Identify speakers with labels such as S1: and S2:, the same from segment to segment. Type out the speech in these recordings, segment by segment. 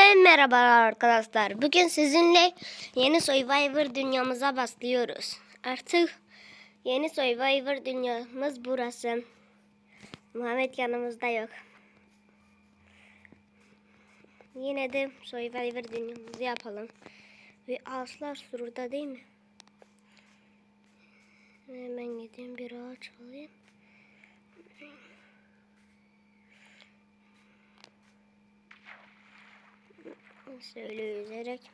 S1: Hepinize merhabalar arkadaşlar. Bugün sizinle yeni Survivor dünyamıza başlıyoruz. Artık yeni Survivor dünyamız burası. Muhammed yanımızda yok. Yine de Survivor dünyamızı yapalım. Ve ağaçlar şurada değil mi? Hemen gideyim bir ağaç alayım. Şöyle yüzerek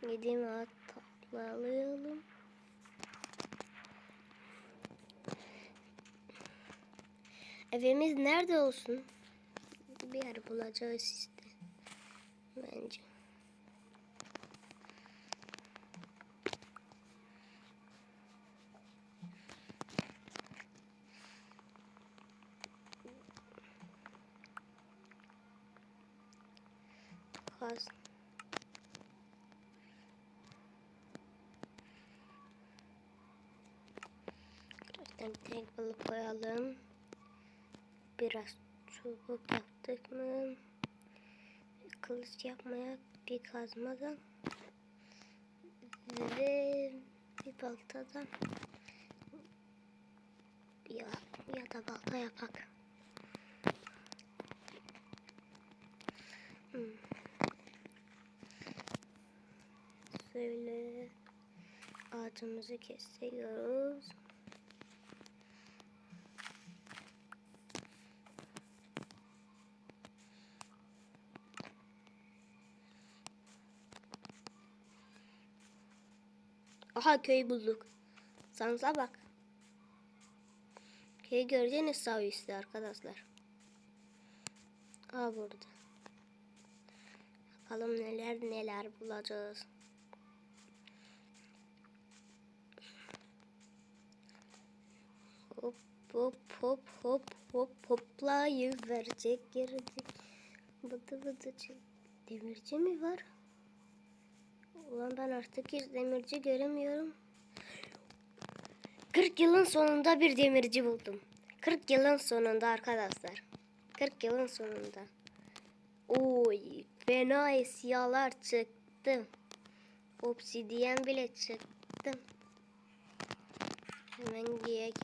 S1: gideyim ağaç toplayalım. Evimiz nerede olsun? Bir yer bulacağız işte. Bence. Bir tek balık koyalım. Biraz çubuk yaptık mı? Kılıç yapmaya bir kazmadan ve bir baltadan ya, ya da balta yapak. Hmm. Şöyle ağacımızı kesiyoruz. Aha köy bulduk. Sansa bak. Köyü göreceğiniz sağ üstte arkadaşlar. Aa burada. Bakalım neler neler bulacağız. Hop hop hop hop hop hoplayıp verecek gelecek. Bıdı bıdıcı. Demirci mi var? Ulan ben artık hiç demirci göremiyorum. 40 yılın sonunda bir demirci buldum. 40 yılın sonunda arkadaşlar. 40 yılın sonunda. Oy fena eşyalar çıktı. Obsidiyen bile çıktı. Hemen giyek.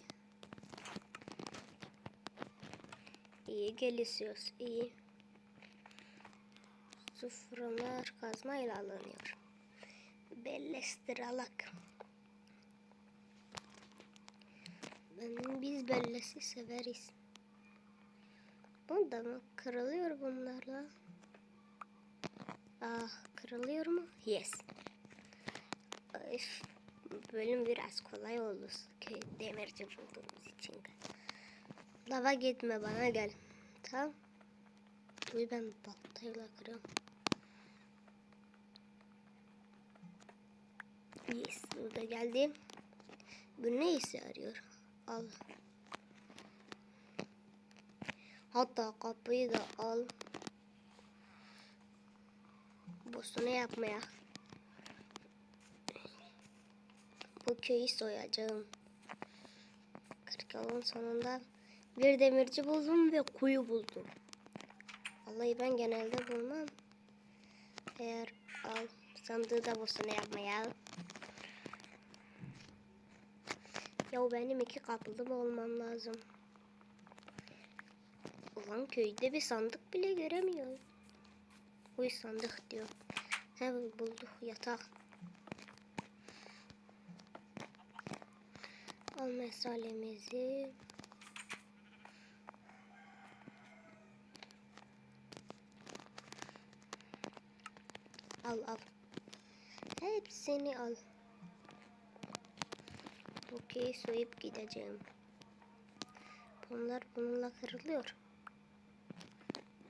S1: İyi gelişiyoruz. iyi. Sıfırlar kazmayla alınıyor. Bellestiralak. Ben, biz bellesi severiz. Bunda mı? Kırılıyor bunlarla. Ah kırılıyor mu? Yes. Öf, bölüm biraz kolay oldu. Köy demirci bulduğumuz için. Lava gitme bana gel. Tamam. Uy ben baltayla kırıyorum. Yes, burada geldim. Bu ne işe yarıyor? Al. Hatta kapıyı da al. Bosunu yapmaya. Bu köyü soyacağım. 40 yılın sonunda bir demirci buldum ve kuyu buldum. Vallahi ben genelde bulmam. Eğer al sandığı da bosunu yapmaya al. Ya benim iki kapılı mı olmam lazım? Ulan köyde bir sandık bile göremiyorum. Uy sandık diyor. He bulduk yatak. Al mesalemizi. Al al. Hepsini al. Okey soyup gideceğim. Bunlar bununla kırılıyor.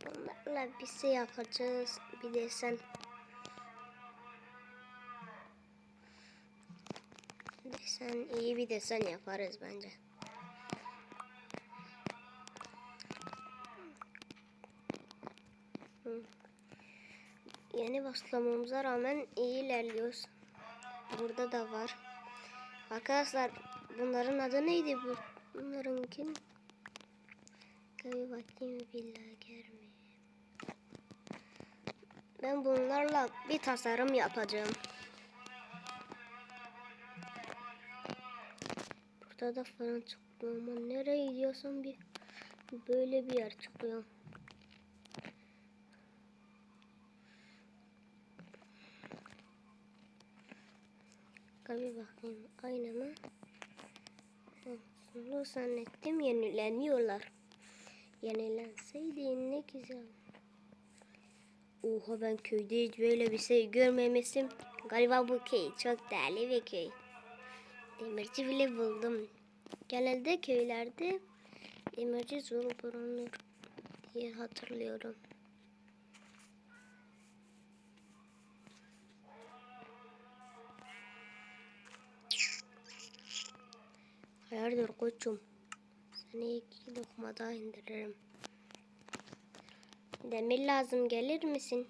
S1: Bunlarla bir şey yapacağız. Bir desen. Desen iyi bir desen yaparız bence. Hı. Yeni başlamamıza rağmen iyi ilerliyoruz. Burada da var. Arkadaşlar bunların adı neydi bu? Bunlarınkin? Bir bakayım villager mi? Ben bunlarla bir tasarım yapacağım. Burada da fırın çıktı ama nereye gidiyorsam bir böyle bir yer çıkıyor. Bir bakayım aynı mı? Sulu zannettim yenileniyorlar. Yenilenseydi ne güzel. Oha ben köyde hiç böyle bir şey görmemişim. Galiba bu köy çok değerli bir köy. Demirci bile buldum. Genelde köylerde demirci zor bulunur diye hatırlıyorum. Hayırdır koçum? Seni iki lokma daha indiririm. Demir lazım gelir misin?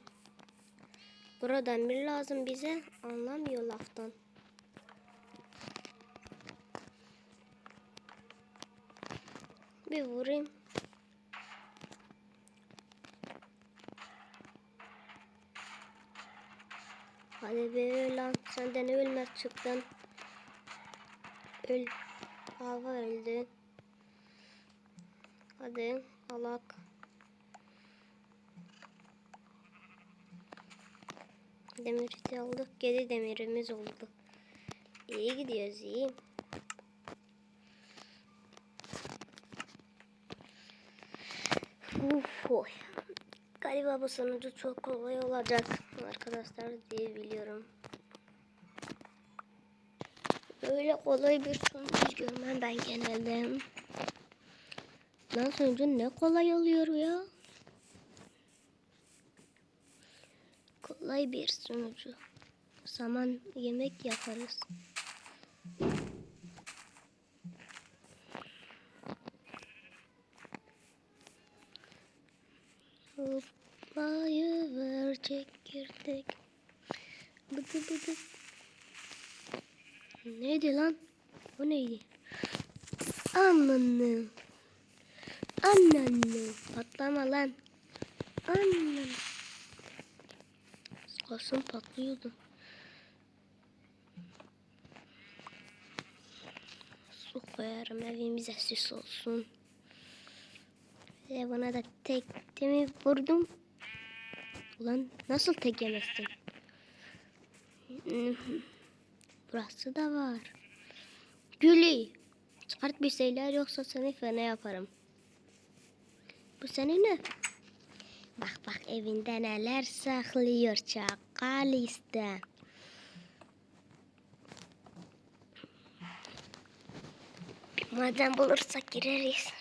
S1: Burada demir lazım bize. Anlamıyor laftan. Bir vurayım. Hadi be öl lan. Senden ölmez çıktın. Öl. Hava öldü. Hadi alak. Demiri de aldık. Geri demirimiz oldu. İyi gidiyoruz iyi. Uf. Galiba bu sonucu çok kolay olacak arkadaşlar diye biliyorum. Böyle kolay bir sonuç görmem ben genelde. Lan sonucu ne kolay oluyor ya. Kolay bir sonucu. Zaman yemek yaparız. Hoplayı ver çekirdek. Bıdı bıdı. Neydi lan? O neydi? Ananı. Ananı. Patlama lan. Ananı. Kasım patlıyordu. Su koyarım evimize süs olsun. Ve buna da tek mi vurdum. Ulan nasıl tek yemezsin? Burası da var. Gülü. Çıkart bir şeyler yoksa seni fena yaparım. Bu senin ne? Bak bak evinde neler saklıyor çakal iste. Madem bulursak gireriz.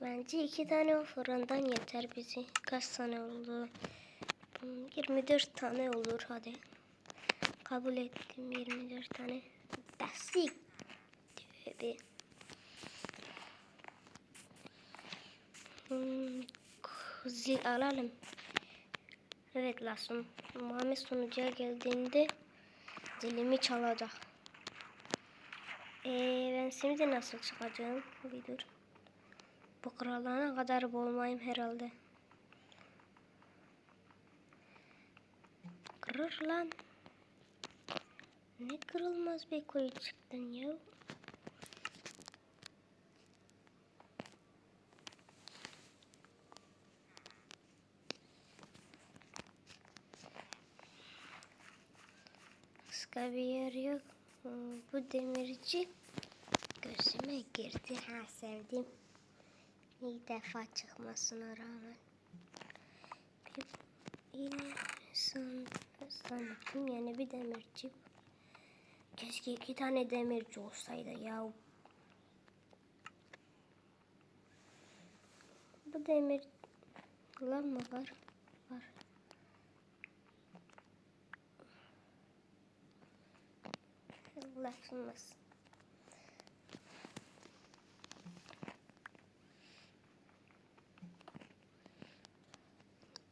S1: Bence iki tane fırından yeter bizi. Kaç tane oldu? Hmm, 24 tane olur hadi. Kabul ettim 24 tane. Basit. Tövbe. Hmm, zil alalım. Evet lazım. Muhammed sonucuya geldiğinde zilimi çalacak. Ee, ben şimdi nasıl çıkacağım? Bir dur. Bu kralana kadar boğulmayayım herhalde. Kırır lan. Ne kırılmaz bir koyu çıktın ya. Başka bir yer yok. Hmm, Bu demirci gözüme girdi. Ha sevdim. İlk defa çıkmasına rağmen. Bir insan sanatım yani bir demirci. Keşke iki tane demirci olsaydı ya. Bu demirler mı var? Var. Ulaşılmaz.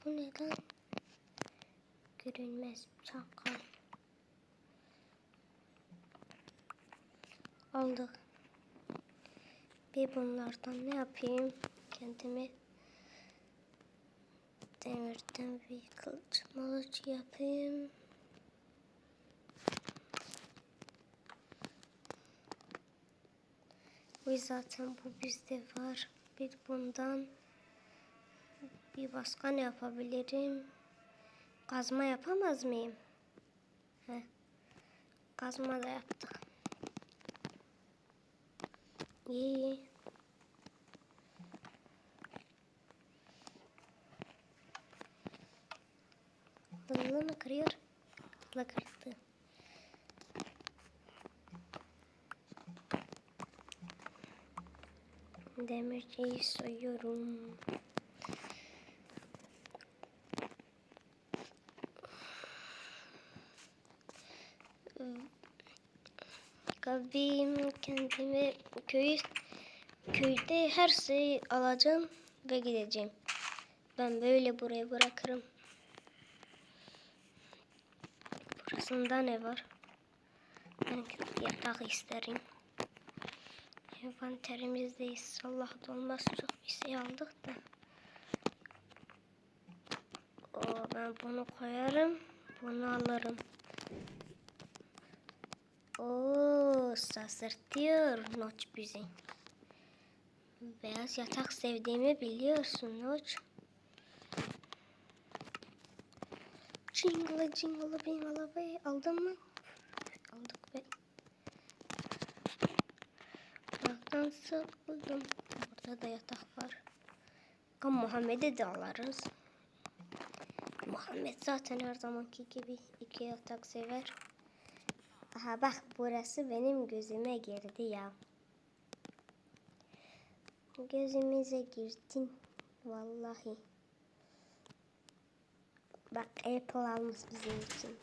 S1: Bu neden görünmez çakal? Aldık. Bir bunlardan ne yapayım? Kendime Demirden bir kılıç mılıç yapayım. Bu zaten bu bizde var. Bir bundan bir başka ne yapabilirim? Kazma yapamaz mıyım? Heh. Kazma da yaptık. İyi. Hızlı mı kırıyor? Hızlı kırdı. Demirciyi soyuyorum. Kabim kendime köy köyde her şeyi alacağım ve gideceğim. Ben böyle buraya bırakırım. Burasında ne var? Ben yatak isterim. Envanterimizdeyiz. Allah olmaz çok bir şey aldık da. O ben bunu koyarım. Bunu alırım. Oo, şaşırtıyor Noç bizi. Beyaz yatak sevdiğimi biliyorsun Noç. Jingle jingle bingle be. Aldın mı? Aldık be. Yataktan sıkıldım. Burada da yatak var. Ama Muhammed'i de alırız. Muhammed zaten her zamanki gibi iki yatak sever. Aha bak burası benim gözüme girdi ya. Gözümüze girdin. Vallahi. Bak Apple almış bizim için.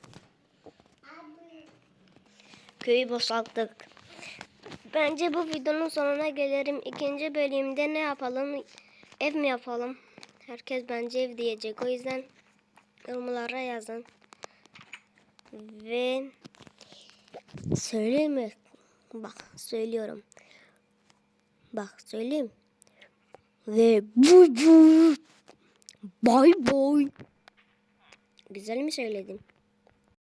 S1: Köyü boşalttık. Bence bu videonun sonuna gelirim. İkinci bölümde ne yapalım? Ev mi yapalım? Herkes bence ev diyecek. O yüzden yorumlara yazın. Ve söyleyeyim mi? Bak söylüyorum. Bak söyleyeyim. Ve bu bu. Bye bye. Güzel mi söyledim?